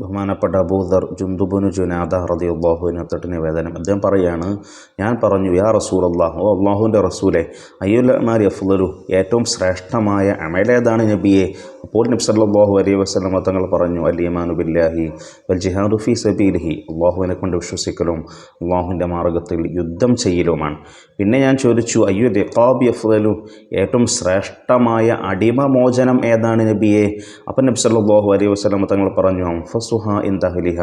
ബഹുമാനപ്പെട്ട അബൂദർ ജുന്ദുബുനു ജുനാദ റതി അള്ളാഹുവിനെ തൊട്ട് വേദന അദ്ദേഹം പറയാണ് ഞാൻ പറഞ്ഞു യാ റസൂൽ അള്ളാഹു ഓ അള്ളാഹുവിന്റെ റസൂലെ അയ്യുല്ലമാരി അഫ്ലു ഏറ്റവും ശ്രേഷ്ഠമായ അമലേതാണ് നബിയെ? അപ്പോൾ നബി സല്ലല്ലാഹു അലൈഹി വസല്ലമ തങ്ങൾ പറഞ്ഞു അലിയമാനു ബില്ലാഹി വൽ ജിഹാദു ഫീ സബീലിഹി. അള്ളാഹുവിനെ കൊണ്ട് വിശ്വസിക്കലും അള്ളാഹുവിന്റെ മാർഗത്തിൽ യുദ്ധം ചെയ്യലുമാണ്. പിന്നെ ഞാൻ ചോദിച്ചു അയ്യോ റിഖാബി അഫ്ദലു? ഏറ്റവും ശ്രേഷ്ഠമായ അടിമമോചനം ഏതാണ് നബിയെ? അപ്പം നബി സല്ലല്ലാഹു അലൈഹി വസല്ലമ തങ്ങൾ പറഞ്ഞു അംഫസുഹ ഇൻ തഹലിഹ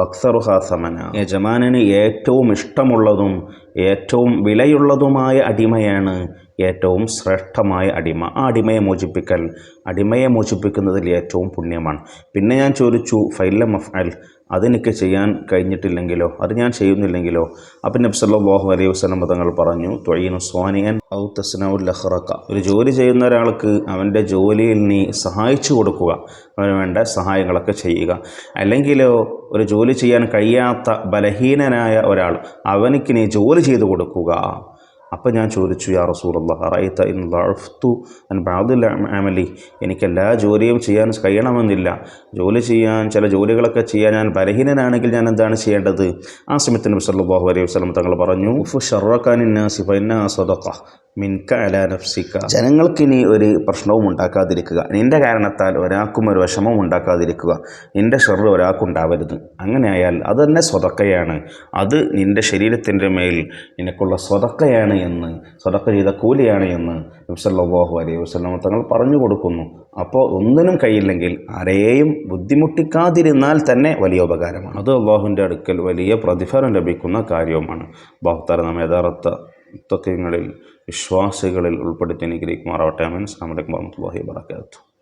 വക്സറുഹ സമന. യജമാനന് ഏറ്റവും ഇഷ്ടമുള്ളതും ഏറ്റവും വിലയുള്ളതുമായ അടിമയാണ് ഏറ്റവും ശ്രേഷ്ഠമായ അടിമ. ആ അടിമയെ മോചിപ്പിക്കൽ. അടിമയെ മോചിപ്പിക്കുന്നതിൽ ഏറ്റവും പുണ്യമാണ്. പിന്നെ ഞാൻ ചോദിച്ചു ഫൈലം മഫ്അൽ അതെനിക്ക് ചെയ്യാൻ കഴിഞ്ഞിട്ടില്ലെങ്കിലോ അത് ഞാൻ ചെയ്യുന്നില്ലെങ്കിലോ. അപ്പം നബ്സല്ലാഹു അലൈഹി വസല്ലം തങ്ങൾ പറഞ്ഞു തൊഴിയുന്നു സ്വാനിയൻ ഔ തസ്നഉൽ ലഹ്റക്ക ഒരു ജോലി ചെയ്യുന്ന ഒരാൾക്ക് അവന്റെ ജോലിയിൽ നീ സഹായിച്ചു കൊടുക്കുക. അവന് വേണ്ട സഹായങ്ങളൊക്കെ ചെയ്യുക. അല്ലെങ്കിലോ ഒരു ജോലി ചെയ്യാൻ കഴിയാത്ത ബലഹീനനായ ഒരാൾ അവനിക്ക് നീ ജോലി ചെയ്തു കൊടുക്കുക. അപ്പം ഞാൻ ചോദിച്ചു യാ റസൂലല്ല റൈത്ത ഇൻ ലഫ്തു അൻ ബാദിൽ അമലി. എനിക്ക് എല്ലാ ജോലിയും ചെയ്യാൻ കഴിയണമെന്നില്ല. ജോലി ചെയ്യാൻ ചില ജോലികളൊക്കെ ചെയ്യാൻ ഞാൻ ബലഹീനനാണെങ്കിൽ ഞാൻ എന്താണ് ചെയ്യേണ്ടത്? ആ സമയത്ത് നബി സല്ലാഹു അലൈഹി വസ്ലം തങ്ങൾ പറഞ്ഞു ഫു ഷർറക്കാനിൻ നാസി ഫഇന്ന സദഖ. മിൻക അല നഫ്സിക. ജനങ്ങൾക്കിനി ഒരു പ്രശ്നവും ഉണ്ടാക്കാതിരിക്കുക. നിന്റെ കാരണത്താൽ ഒരാൾക്കും ഒരു വിഷമവും ഉണ്ടാക്കാതിരിക്കുക. നിന്റെ ഷെറ് ഒരാൾക്കുണ്ടാവരുത്. അങ്ങനെയായാൽ അത് തന്നെ സ്വതക്കയാണ്. അത് നിന്റെ ശരീരത്തിന്റെ മേൽ നിനക്കുള്ള സ്വതക്കയാണ് എന്ന് സ്വതക്ക ചെയ്ത കൂലിയാണ് എന്ന് നബ്സല്ലാഹു അലൈഹി വസ്ലം തങ്ങൾ പറഞ്ഞു കൊടുക്കുന്നു. അപ്പോൾ ഒന്നിനും കഴിയില്ലെങ്കിൽ ആരെയും ബുദ്ധിമുട്ടിക്കാതിരുന്നാൽ തന്നെ വലിയ ഉപകാരമാണ്. അത് അള്ളാഹുവിന്റെ അടുക്കൽ വലിയ പ്രതിഫലം ലഭിക്കുന്ന കാര്യവുമാണ്. ബാഹുത്താര നാം യഥാർത്ഥ തത്വങ്ങളിൽ വിശ്വാസികളിൽ ഉൾപ്പെടുത്തി അനുഗ്രഹിക്കുമാറാവട്ടെ. നമ്മുടെ വലൈക്കും വാഹമത്തല്ലാഹി വാബർക്കാത്തു